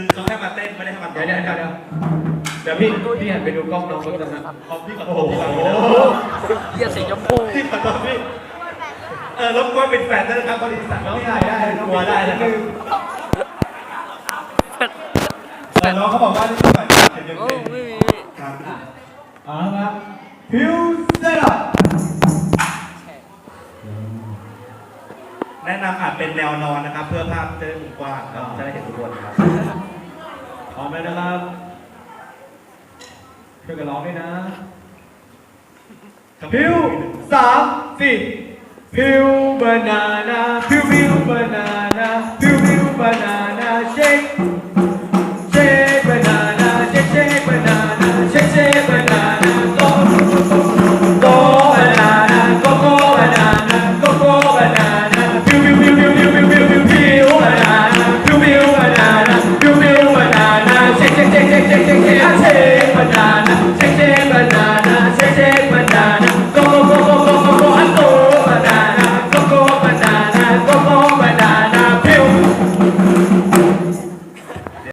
คือเขาให้มาเต้นไม่ได้ให้มาเดี๋ยวเดี๋ยวเดี๋ยวเดี๋ยวเดี๋ยวพี่พี่หันไปดูกล้องน้องคนนั้นนะขอพี่ขอโอ้โทษโหพี่ขอโทษเหี้ยสีชมพูพี่ขอโทษพี่เออรบกวนเป็นแฟนด้วยนะครับบริษัทน้องถ่ายได้น้องกลัวได้นะครับแต่แต่น้องเขาบอกว่านี่ก่อนเดี๋ยวโอ้เดี๋ยวไม่มีครับเอาละครับพิวเซอร์แนะนำอาจเป็นแนวนอนนะครับ เพื่อภาพจะได้มุมกว้างครับจะได้เห็นทุกคนครับ พร้อมแล้วนะครับช่วยกันร้องด้วยนะพิวสามสี่พิวบานานาพิวพิวบานานาพิวพิวบานา